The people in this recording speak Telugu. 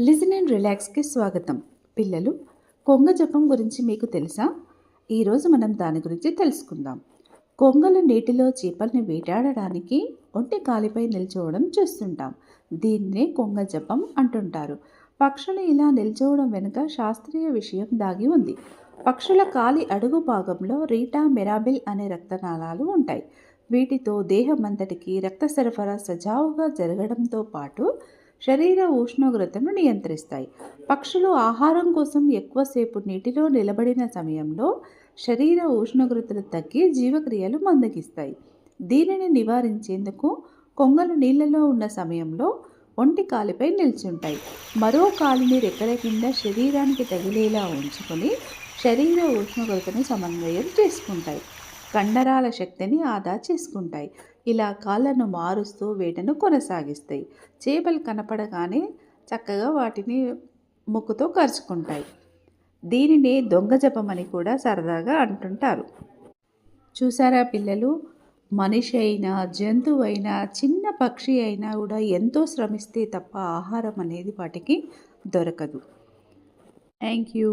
లిజన్ అండ్ రిలాక్స్కి స్వాగతం. పిల్లలు కొంగ జపం గురించి మీకు తెలుసా? ఈరోజు మనం దాని గురించి తెలుసుకుందాం. కొంగలు నీటిలో చేపల్ని వేటాడడానికి ఒంటి కాలిపై నిల్చోవడం చూస్తుంటాం. దీన్నే కొంగ జపం అంటుంటారు. పక్షులు ఇలా నిల్చోవడం వెనుక శాస్త్రీయ విషయం దాగి ఉంది. పక్షుల కాలి అడుగు భాగంలో రీటా మెరాబిల్ అనే రక్తనాళాలు ఉంటాయి. వీటితో దేహమంతటికి రక్త సరఫరా సజావుగా జరగడంతో పాటు శరీర ఉష్ణోగ్రతను నియంత్రిస్తాయి. పక్షులు ఆహారం కోసం ఎక్కువసేపు నీటిలో నిలబడిన సమయంలో శరీర ఉష్ణోగ్రతలు తగ్గి జీవక్రియలు మందగిస్తాయి. దీనిని నివారించేందుకు కొంగలు నీళ్ళలో ఉన్న సమయంలో ఒంటి కాలిపై నిల్చుంటాయి. మరో కాలిని రెక్కల కింద శరీరానికి తగిలేలా ఉంచుకొని శరీర ఉష్ణోగ్రతను సమన్వయం చేసుకుంటాయి. కండరాల శక్తిని ఆదా చేసుకుంటాయి. ఇలా కాళ్ళను మారుస్తూ వేటను కొనసాగిస్తాయి. చేపలు కనపడగానే చక్కగా వాటిని ముక్కుతో కరుచుకుంటాయి. దీనినే దొంగ జపం అని కూడా సరదాగా అంటుంటారు. చూసారా పిల్లలు? మనిషి అయినా జంతువు అయినా చిన్న పక్షి అయినా కూడా ఎంతో శ్రమిస్తే తప్ప ఆహారం అనేది వాటికి దొరకదు. Thank you.